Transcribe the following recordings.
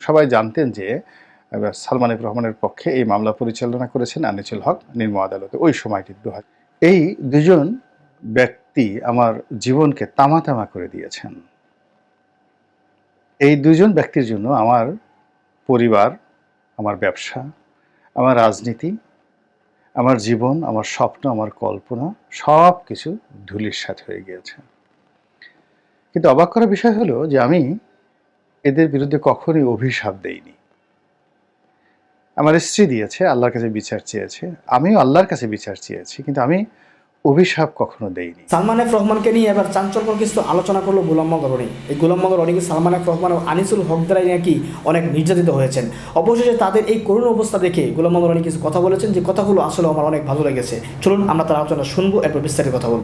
সবাই জানতেন যে সালমান রহমানের পক্ষে এই মামলা পরিচালনা করেছেন আনিসুল হক নিম্ন আদালতে। ওই সময়টি দু হাজার এই দুজন ব্যক্তি আমার জীবনকে তামা তামা করে দিয়েছেন। এই দুজন ব্যক্তির জন্য আমার পরিবার, আমার ব্যবসা, আমার রাজনীতি, আমার জীবন, আমার স্বপ্ন, আমার কল্পনা সব কিছু ধুলির সাথে হয়ে গিয়েছে। কিন্তু অবাক করার বিষয় হলো যে আমি এদের বিরুদ্ধে কখনোই অভিশাপ দেইনি। আমার স্ত্রী দিয়েছে আল্লাহর কাছে বিচার চেয়েছে। আমিও আল্লাহর কাছে বিচার চেয়েছি কিন্তু আমি অভিশাপ কখনো দেইনি। সালমান এফ রহমানকে নিয়ে এবার চাঞ্চল্যকর কিছু আলোচনা করল গোলাম মগর রনি এই গোলাম মগর রনি সালমান এফ রহমান ও আনিসুল হক দ্বারাই নাকি অনেক নির্যাতিত হয়েছেন। অবশেষে তাদের এই করুণ অবস্থা দেখে গোলাম মগর রনি কিছু কথা বলেছেন যে কথাগুলো আসলে আমার অনেক ভালো লেগেছে। চলুন আমরা তার আলোচনা শুনব এরপর বিস্তারিত কথা বলব।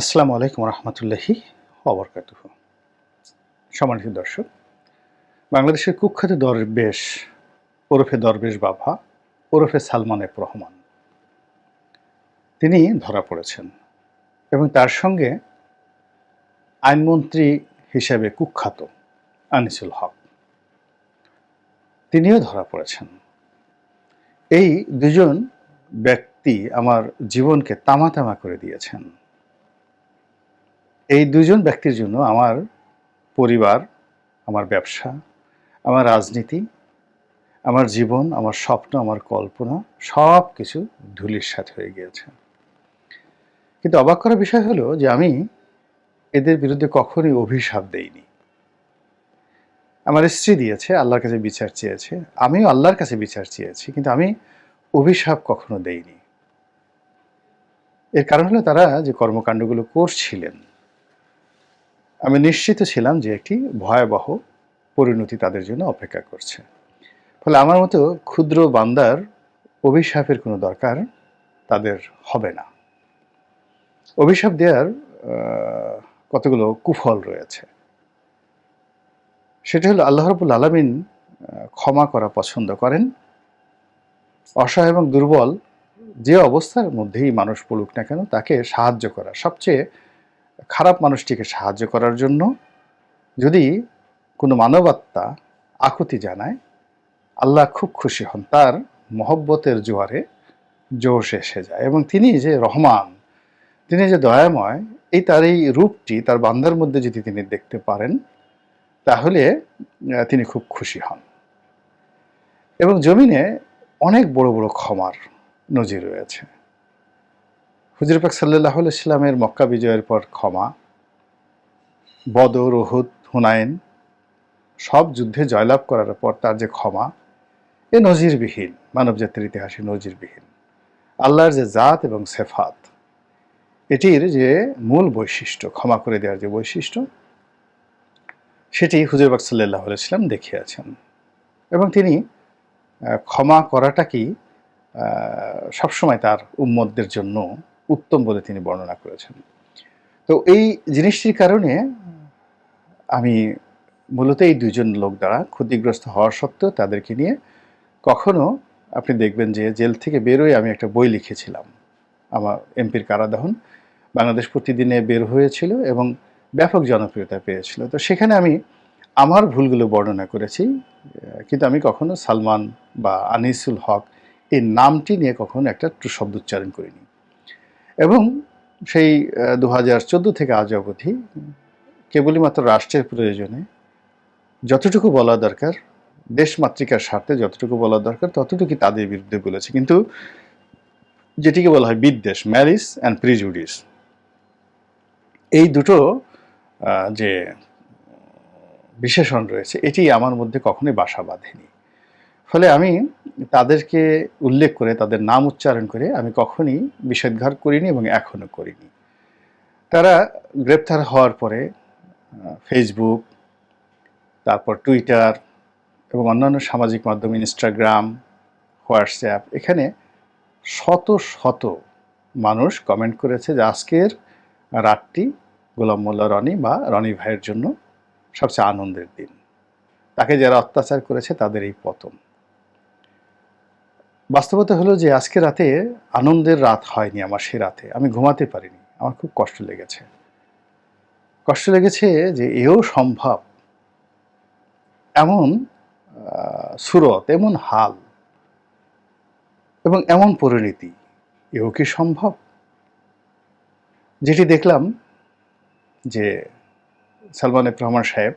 আসসালামু আলাইকুম রহমতুল্লাহি অবরকাতুহ সম্মানিত দর্শক বাংলাদেশের কুখ্যাত দরবেশ, ওরফে দরবেশ বাবা, ওরফে সালমান এফ রহমান। তিনি ধরা পড়েছেন এবং তার সঙ্গে আইনমন্ত্রী হিসেবে কুখ্যাত আনিসুল হক। তিনিও ধরা পড়েছেন। এই দুজন ব্যক্তি আমার জীবনকে তামা তামা করে দিয়েছেন। এই দুজন ব্যক্তির জন্য আমার পরিবার, আমার ব্যবসা আমার রাজনীতি, আমার জীবন, আমার স্বপ্ন, আমার কল্পনা সব কিছু ধুলির সাথে হয়ে গিয়েছে। কিন্তু অবাক করা বিষয় হলো যে আমি এদের বিরুদ্ধে কখনোই অভিশাপ দেইনি। আমার স্ত্রী দিয়েছে, আল্লাহর কাছে বিচার চেয়েছে, আমিও আল্লাহর কাছে বিচার চেয়েছি, কিন্তু আমি অভিশাপ কখনো দেইনি। এর কারণ হলো তারা যে কর্মকাণ্ডগুলো করছিলেন, আমি নিশ্চিত ছিলাম যে একটি ভয়াবহ পরিণতি তাদের জন্য অপেক্ষা করছে। ফলে আমার মতো ক্ষুদ্র বান্দার অভিশাপের কোনো দরকার তাদের হবে না। অভিশাপ দেওয়ার কতগুলো কুফল রয়েছে। সেটা হলো আল্লাহ রবুল আলমিন ক্ষমা করা পছন্দ করেন। অসহায় এবং দুর্বল যে অবস্থার মধ্যেই মানুষ পড়ুক না কেন তাকে সাহায্য করা। সবচেয়ে খারাপ মানুষটিকে সাহায্য করার জন্য যদি কোনো মানবাত্মা আকুতি জানায়, আল্লাহ খুব খুশি হন, তার মহব্বতের জোয়ারে জোশ এসে যায়। এবং তিনি যে রহমান, তিনি যে দয়াময়, এই তার এই রূপটি, তার বান্দার মধ্যে যদি তিনি দেখতে পারেন, তাহলে তিনি খুব খুশি হন। এবং জমিনে অনেক বড় বড় ক্ষমার নজির রয়েছে। হুজুর পাক সাল্লাহ ইসলামের মক্কা বিজয়ের পর ক্ষমা বদর ওহুদ হুনাইন সব যুদ্ধে জয়লাভ করার পর তার যে ক্ষমা এ নজিরবিহীন মানবজাতির ইতিহাসে নজিরবিহীন। আল্লাহর যে জাত এবং সেফাত এটির যে মূল বৈশিষ্ট্য ক্ষমা করে দেওয়ার যে বৈশিষ্ট্য সেটি হুজুর পাক সাল্লাহ ইসলাম দেখিয়েছেন। এবং তিনি ক্ষমা করাটাকেই আহ, সবসময় তার উম্মতদের জন্য উত্তম বলে তিনি বর্ণনা করেছেন। তো এই জিনিসটির কারণে আমি মূলত এই দুজন লোক দ্বারা ক্ষতিগ্রস্ত হওয়ার সত্ত্বেও তাদেরকে নিয়ে কখনো আপনি দেখবেন যে জেল থেকে বেরোয় আমি একটা বই লিখেছিলাম, আমার এমপির কারাদহন। বাংলাদেশ প্রতিদিনে বের হয়েছিল এবং ব্যাপক জনপ্রিয়তা পেয়েছিল। তো সেখানে আমি আমার ভুলগুলো বর্ণনা করেছি, কিন্তু আমি কখনো সালমান বা আনিসুল হক এই নামটি নিয়ে কখনো একটা শব্দ উচ্চারণ করিনি। এবং সেই দু হাজার চোদ্দ থেকে আজ অবধি কেবলই মাত্র রাষ্ট্রের প্রয়োজনে যতটুকু বলা দরকার, দেশ মাতৃকার স্বার্থে যতটুকু বলা দরকার, ততটুকু তাদের বিরুদ্ধে বলেছে। কিন্তু যেটিকে বলা হয় বিদ্বেষ ম্যারিস অ্যান্ড প্রিজুডিস এই দুটো যে বিশেষণ রয়েছে, এটি আমার মধ্যে কখনোই বাসা বাঁধেনি। ফলে আমি তাদেরকে উল্লেখ করে, তাদের নাম উচ্চারণ করে আমি কখনই বিষোদ্গার করিনি এবং এখনও করিনি। তারা গ্রেপ্তার হওয়ার পরে ফেসবুক তারপর টুইটার এবং অন্যান্য সামাজিক মাধ্যম ইনস্টাগ্রাম হোয়াটসঅ্যাপ এখানে শত শত মানুষ কমেন্ট করেছে যে আজকের রাতটি গোলাম মোল্লা রনি বা রনি ভাইয়ের জন্য সবচেয়ে আনন্দের দিন। তাকে যারা অত্যাচার করেছে তাদের এই পতন। বাস্তবতা হলো যে আজকে রাতে আনন্দের রাত হয়নি আমার সে রাতে। আমি ঘুমাতে পারিনি। আমার খুব কষ্ট লেগেছে। কষ্ট লেগেছে যে এও সম্ভব এমন সুরত, এমন হাল এবং এমন পরিণতি, এও কি সম্ভব? যেটি দেখলাম যে সালমান রহমান সাহেব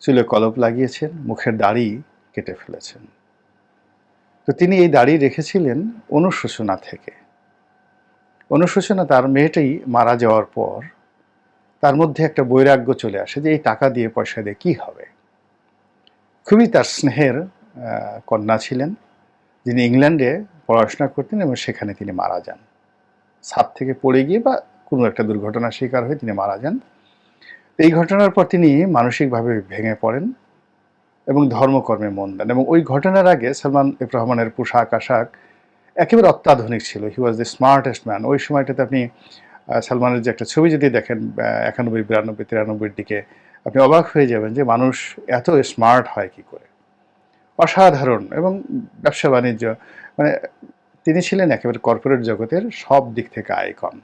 চুলে কলপ লাগিয়েছেন, মুখের দাড়ি কেটে ফেলেছেন। তো তিনি এই দাড়ি রেখেছিলেন অনুশোচনা থেকে। অনুশোচনা তার মেয়েটাই মারা যাওয়ার পর তার মধ্যে একটা বৈরাগ্য চলে আসে যে এই টাকা দিয়ে পয়সা দিয়ে কী হবে? খুবই তার স্নেহের কন্যা ছিলেন, যিনি ইংল্যান্ডে পড়াশোনা করতেন এবং সেখানে তিনি মারা যান। ছাদ থেকে পড়ে গিয়ে বা কোনো একটা দুর্ঘটনার শিকার হয়ে তিনি মারা যান। এই ঘটনার পর তিনি মানসিকভাবে ভেঙে পড়েন এবং ধর্মকর্মে মন দেন এবং ওই ঘটনার আগে সালমান এফ রহমানের পোশাক আশাক একেবারে অত্যাধুনিক ছিল। He was the smartest man ওই সময়টাতে আপনি সালমানের যে একটা ছবি যদি দেখেন একানব্বই, বিরানব্বই, তিরানব্বইয়ের দিকে আপনি অবাক হয়ে যাবেন যে মানুষ এত স্মার্ট হয় কি করে। অসাধারণ এবং ব্যবসা বাণিজ্য মানে তিনি ছিলেন একেবারে কর্পোরেট জগতের সব দিক থেকে আইকন।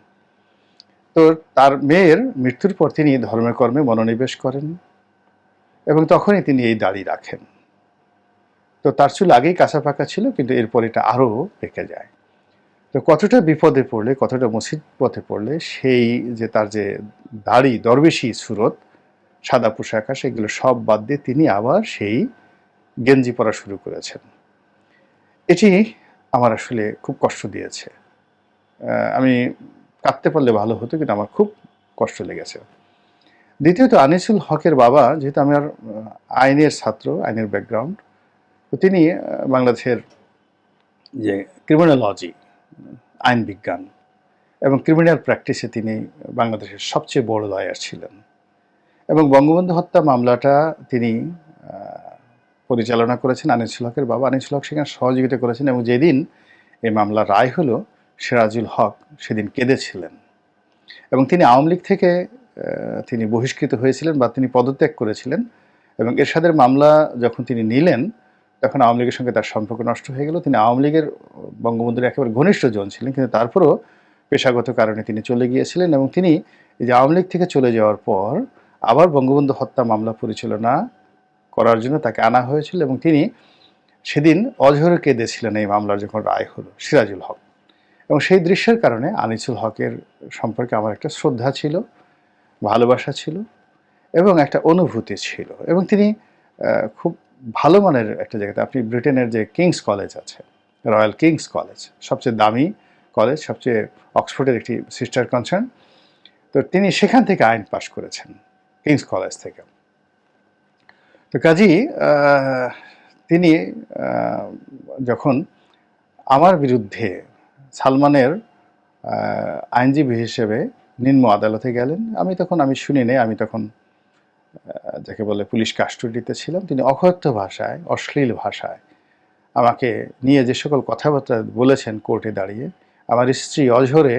তো তার মেয়ের মৃত্যুর পর তিনি ধর্মের কর্মে মনোনিবেশ করেন এবং তখনই তিনি এই দাড়ি রাখেন। তো তার চুল আগেই কাঁচা পাকা ছিল, কিন্তু এরপর এটা আরও পেকে যায়। তো কতটা বিপদে পড়লে, কতটা মুসিবতে পড়লে সেই যে তার যে দাড়ি, দরবেশি সুরত সাদা পোশাক সেগুলো সব বাদ দিয়ে তিনি আবার সেই গেঞ্জি পরা শুরু করেছেন। এটি আমার আসলে খুব কষ্ট দিয়েছে। আমি কাঁদতে পারলে ভালো হতো কিন্তু আমার খুব কষ্ট লেগেছে। দ্বিতীয়ত আনিসুল হকের বাবা যেহেতু আমার আহ, আইনের ছাত্র আইনের ব্যাকগ্রাউন্ড তো তিনি বাংলাদেশের যে ক্রিমিনোলজি আইন বিজ্ঞান এবং ক্রিমিনাল প্র্যাকটিসে তিনি বাংলাদেশের সবচেয়ে বড় লয়ার ছিলেন। এবং বঙ্গবন্ধু হত্যা মামলাটা তিনি পরিচালনা করেছেন আনিসুল হকের বাবা। আনিসুল হক সেখানে সহযোগিতা করেছেন এবং যেদিন এই মামলার রায় হলো, সিরাজুল হক সেদিন কেঁদেছিলেন। এবং তিনি আওয়ামী লীগ থেকে তিনি বহিষ্কৃত হয়েছিলেন বা তিনি পদত্যাগ করেছিলেন এবং এরশাদের মামলা যখন তিনি নিলেন, তখন আওয়ামী লীগের সঙ্গে তার সম্পর্ক নষ্ট হয়ে গেল। তিনি আওয়ামী লীগের বঙ্গবন্ধুর একেবারে ঘনিষ্ঠ জন ছিলেন, কিন্তু তারপরও পেশাগত কারণে তিনি চলে গিয়েছিলেন এবং তিনি এই যে আওয়ামী লীগ থেকে চলে যাওয়ার পর আবার বঙ্গবন্ধু হত্যা মামলা পরিচালনা করার জন্য তাকে আনা হয়েছিল এবং তিনি সেদিন অঝরে কেঁদেছিলেন এই মামলার যখন রায় হলো, সিরাজুল হক। এবং সেই দৃশ্যের কারণে আনিসুল হকের সম্পর্কে আমার একটা শ্রদ্ধা ছিল, ভালোবাসা ছিল এবং একটা অনুভূতি ছিল। এবং তিনি খুব ভালো মানের একটা জায়গাতে, আপনি ব্রিটেনের যে কিংস কলেজ আছে, রয়্যাল কিংস কলেজ, সবচেয়ে দামি কলেজ, সবচেয়ে অক্সফোর্ডের একটি সিস্টার কনসার্ন, তো তিনি সেখান থেকে আইন পাশ করেছেন। কিংস কলেজ থেকে। তো কাজী তিনি যখন আমার বিরুদ্ধে সালমানের আইনজীবী হিসেবে নিম্ন আদালতে গেলেন, আমি তখন, আমি শুনি নাই, আমি তখন যাকে বলে পুলিশ কাস্টডিতে ছিলাম, তিনি অকথ্য ভাষায়, অশ্লীল ভাষায় আমাকে নিয়ে যে সকল কথাবার্তা বলেছেন কোর্টে দাঁড়িয়ে, আমার স্ত্রী অঝরে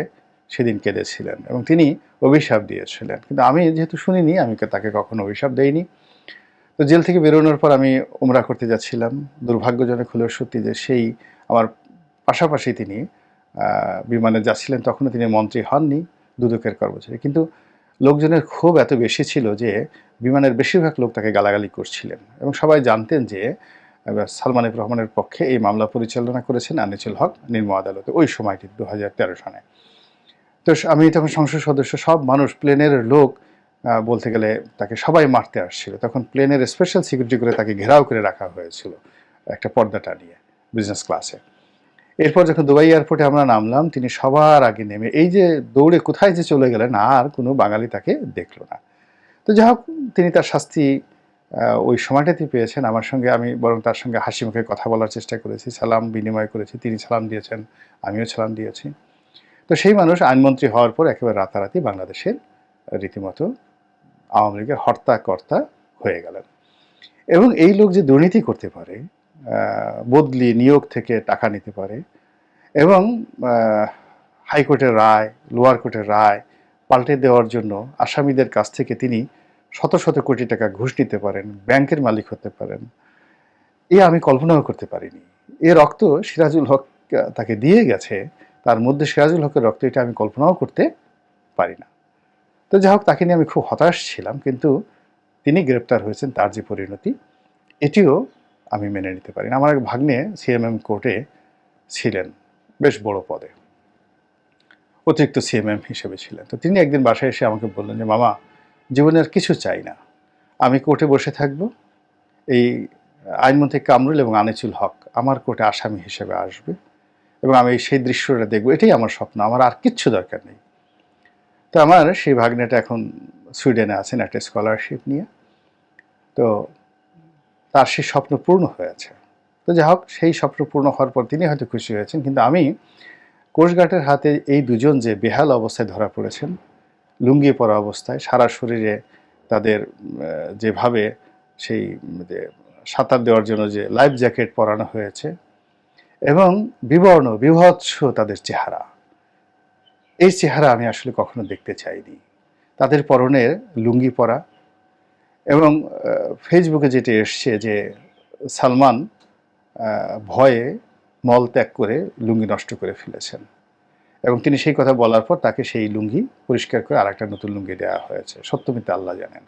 সেদিন কেঁদেছিলেন এবং তিনি অভিশাপ দিয়েছিলেন। কিন্তু আমি যেহেতু শুনিনি আমি তাকে কখনো অভিশাপ দেইনি। তো জেল থেকে বেরোনোর পর আমি উমরা করতে যাচ্ছিলাম। দুর্ভাগ্যজনক হলেও সত্যি যে সেই আমার পাশাপাশি তিনি বিমানে যাচ্ছিলেন তখনও তিনি মন্ত্রী হননি দুদকের কর্মচারী। কিন্তু লোকজনের ক্ষোভ এত বেশি ছিল যে বিমানের বেশিরভাগ লোক তাকে গালাগালি করছিলেন এবং সবাই জানতেন যে আহ, সালমান এফ রহমানের পক্ষে এই মামলা পরিচালনা করেছেন আনিসুল হক নিম্ন আদালতে। ওই সময়টি দু হাজার তেরো সনে তো আমি তখন সংসদ সদস্য, সব মানুষ প্লেনের লোক বলতে গেলে তাকে সবাই মারতে আসছিল। তখন প্লেনের স্পেশাল সিকিউরিটি করে তাকে ঘেরাও করে রাখা হয়েছিল একটা পর্দাটা নিয়ে বিজনেস ক্লাসে এরপর যখন দুবাই এয়ারপোর্টে আমরা নামলাম, তিনি সবার আগে নেমে, এই যে দৌড়ে কোথায় যে চলে গেলেন, আর কোনো বাঙালি তাকে দেখল না। তো যাই হোক, তিনি তার শাস্তি ওই সময়টাতে পেয়েছেন। আমার সঙ্গে আমি বরং তার সঙ্গে হাসি মুখে কথা বলার চেষ্টা করেছি, সালাম বিনিময় করেছি। তিনি সালাম দিয়েছেন, আমিও সালাম দিয়েছি। তো সেই মানুষ আইনমন্ত্রী হওয়ার পর একেবারে রাতারাতি বাংলাদেশের রীতিমতো আওয়ামী লীগের হর্তাকর্তা হয়ে গেলেন। এবং এই লোক যে দুর্নীতি করতে পারে বদলি, নিয়োগ থেকে টাকা নিতে পারে, এবং হাইকোর্টের রায়, লোয়ার কোর্টের রায় পাল্টে দেওয়ার জন্য আসামিদের কাছ থেকে তিনি শত শত কোটি টাকা ঘুষ নিতে পারেন, ব্যাংকের মালিক হতে পারেন, এ আমি কল্পনাও করতে পারিনি। এ রক্ত সিরাজুল হক তাকে দিয়ে গেছে তার মধ্যে সিরাজুল হকের রক্ত এটা আমি কল্পনাও করতে পারি না। তো যাই হোক, তাকে নিয়ে আমি খুব হতাশ ছিলাম, কিন্তু তিনি গ্রেপ্তার হয়েছেন, তার যে পরিণতি, এটিও আমি মেনে নিতে পারি না। আমার এক ভাগ্নে সিএমএম কোর্টে ছিলেন, বেশ বড় পদে। অতিরিক্ত সিএমএম হিসেবে ছিলেন। তো তিনি একদিন বাসায় এসে আমাকে বললেন যে, মামা, জীবনে আর কিছু চাই না। আমি কোর্টে বসে থাকব। এই আইনমন্ত্রী কামরুল এবং আনিচুল হক আমার কোর্টে আসামি হিসেবে আসবে। এবং আমি সেই দৃশ্যটা দেখব। এটাই আমার স্বপ্ন। আমার আর কিচ্ছু দরকার নেই। তো আমার সেই ভাগ্নেটা এখন সুইডেনে আছেন, একটা স্কলারশিপ নিয়ে। তো তার সেই স্বপ্ন পূর্ণ হয়েছে তো যাই হোক, সেই স্বপ্ন পূর্ণ হওয়ার পর তিনি হয়তো খুশি হয়েছেন, কিন্তু আমি কোস্টগার্ডের হাতে এই দুজন যে বেহাল অবস্থায় ধরা পড়েছেন, লুঙ্গি পরা অবস্থায়, সারা শরীরে তাদের যেভাবে সেই সাঁতার দেওয়ার জন্য যে লাইফ জ্যাকেট পরানো হয়েছে এবং বিবর্ণ, বিভৎস তাদের চেহারা। এই চেহারা আমি আসলে কখনো দেখতে চাইনি। তাদের পরনের লুঙ্গি পরা এবং ফেসবুকে যেটা এসছে যে সালমান ভয়ে মল ত্যাগ করে লুঙ্গি নষ্ট করে ফেলেছেন। এবং তিনি সেই কথা বলার পর তাকে সেই লুঙ্গি পরিষ্কার করে আরেকটা নতুন লুঙ্গি দেওয়া হয়েছে। সত্যমিতে আল্লাহ জানেন।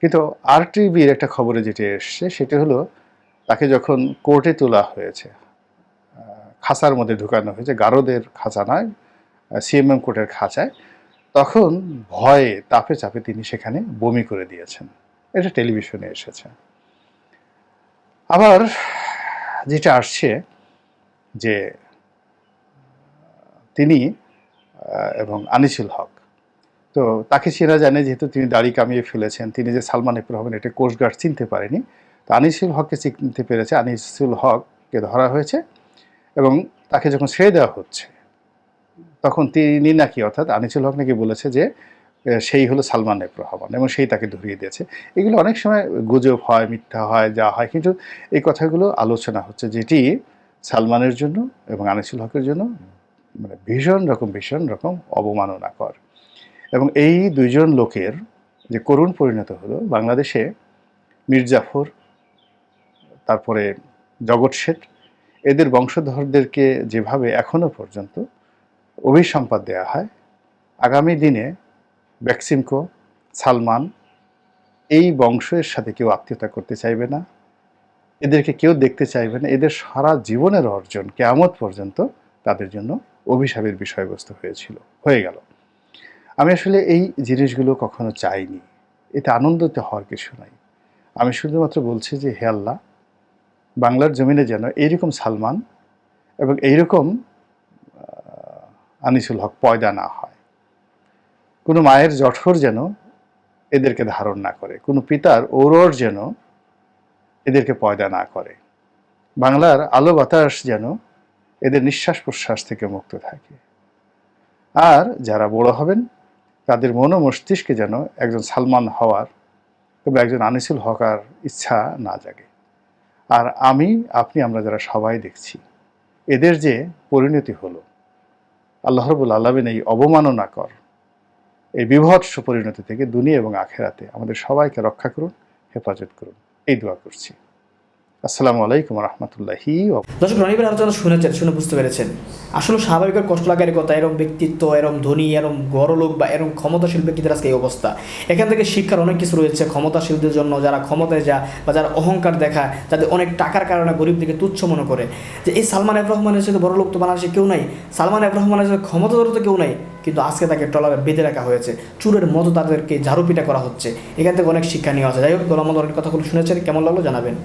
কিন্তু আর টিভির একটা খবরে যেটা এসছে সেটা হলো, তাকে যখন কোর্টে তোলা হয়েছে খাঁচার মধ্যে ঢুকানো হয়েছে, গারদের খাঁচা নয় সিএমএম কোর্টের খাঁচায়। তখন ভয়ে, তাপে চাপে তিনি সেখানে বমি করে দিয়েছেন। এটা টেলিভিশনে এসেছে। আবার যেটা আসছে যে, তিনি এবং আনিসুল হক, তো তাকে চেনা জানে যেহেতু তিনি দাড়ি কামিয়ে ফেলেছেন, তিনি যে সালমান এফ রহমান, এটা কোস্টগার্ড চিনতে পারেনি। তো আনিসুল হককে চিনতে পেরেছে, আনিসুল হককে ধরা হয়েছে। এবং তাকে যখন ছেড়ে দেওয়া হচ্ছে, তখন তিনি নাকি, অর্থাৎ আনিসুল হক নাকি বলেছে যে সেই হলো সালমান এফ এবং সেই তাকে ধরিয়ে দিয়েছে। এগুলো অনেক সময় গুজব হয়, মিথ্যা হয়, যা হয়, কিন্তু এই কথাগুলো আলোচনা হচ্ছে যেটি সালমানের জন্য এবং আনিসুল হকের জন্য মানে ভীষণ রকম ভীষণ রকম অবমাননাকর। এবং এই দুইজন লোকের যে করুণ পরিণত হলো বাংলাদেশে মির্জাফর, তারপরে জগৎ শেঠ এদের বংশধরদেরকে যেভাবে এখনও পর্যন্ত অভিসম্পাদ দেওয়া হয়, আগামী দিনে ব্যাক্সিমকো সালমান এই বংশের সাথে কেউ আত্মীয়তা করতে চাইবে না, এদেরকে কেউ দেখতে চাইবে না, এদের সারা জীবনের অর্জন কেয়ামত পর্যন্ত তাদের জন্য অভিশাপের বিষয়বস্তু হয়েছিল, হয়ে গেল। আমি আসলে এই জিনিসগুলো কখনো চাইনি, এতে আনন্দিত হওয়ার কিছু নাই। আমি শুধুমাত্র বলছি যে, হে আল্লাহ বাংলার জমিনে যেন এইরকম সালমান এবং এইরকম আনিসুল হক পয়দা না হয়। কোনো মায়ের জঠর যেন এদেরকে ধারণ না করে, কোনো পিতার ঔরর যেন এদেরকে পয়দা না করে। বাংলার আলো বাতাস যেন এদের নিঃশ্বাস প্রশ্বাস থেকে মুক্ত থাকে। আর যারা বড় হবেন, তাদের মন মস্তিষ্কে যেন একজন সালমান হওয়ার কিংবা একজন আনিসুল হকার ইচ্ছা না জাগে। আর আমি, আপনি, আমরা যারা সবাই দেখছি, এদের যে পরিণতি হলো, আল্লাহ রবুল এই অবমাননাকর, এই বিভৎস পরিণতি থেকে দুনিয়া এবং আখেরাতে আমাদের সবাইকে রক্ষা করুন, হেফাজত করুন। এই দোয়া করছি। আসসালামু আলাইকুম রহমতুল্লাহি দর্শক রনিবের আলোচনা শুনেছেন, শুনে বুঝতে পেরেছেন। আসলে স্বাভাবিকের কষ্ট লাগার কথা, এরম ব্যক্তিত্ব, এরম ধনী, এরম বড় লোক বা এরম ক্ষমতাশীল ব্যক্তিদের আজকে এই অবস্থা। এখান থেকে শিক্ষার অনেক কিছু রয়েছে ক্ষমতাশীলদের জন্য, যারা ক্ষমতায় যা বা যারা অহংকার দেখায়, যাদের অনেক টাকার কারণে গরিব দিকে তুচ্ছ মনে করে। যে এই সালমান এফ রহমানের সাথে বড় লোক তো বাংলাদেশে কেউ নাই, সালমান এফ রহমানের সাথে ক্ষমতাধর তো কেউ নাই, কিন্তু আজকে তাকে টলারে বেঁধে রাখা হয়েছে। চুরের মতো তাদেরকে ঝাড়ুপিটা করা হচ্ছে। এখান থেকে অনেক শিক্ষা নেওয়া আছে। যাই হোক, গোলাম কথাগুলো শুনেছেন, কেমন লাগল জানাবেন।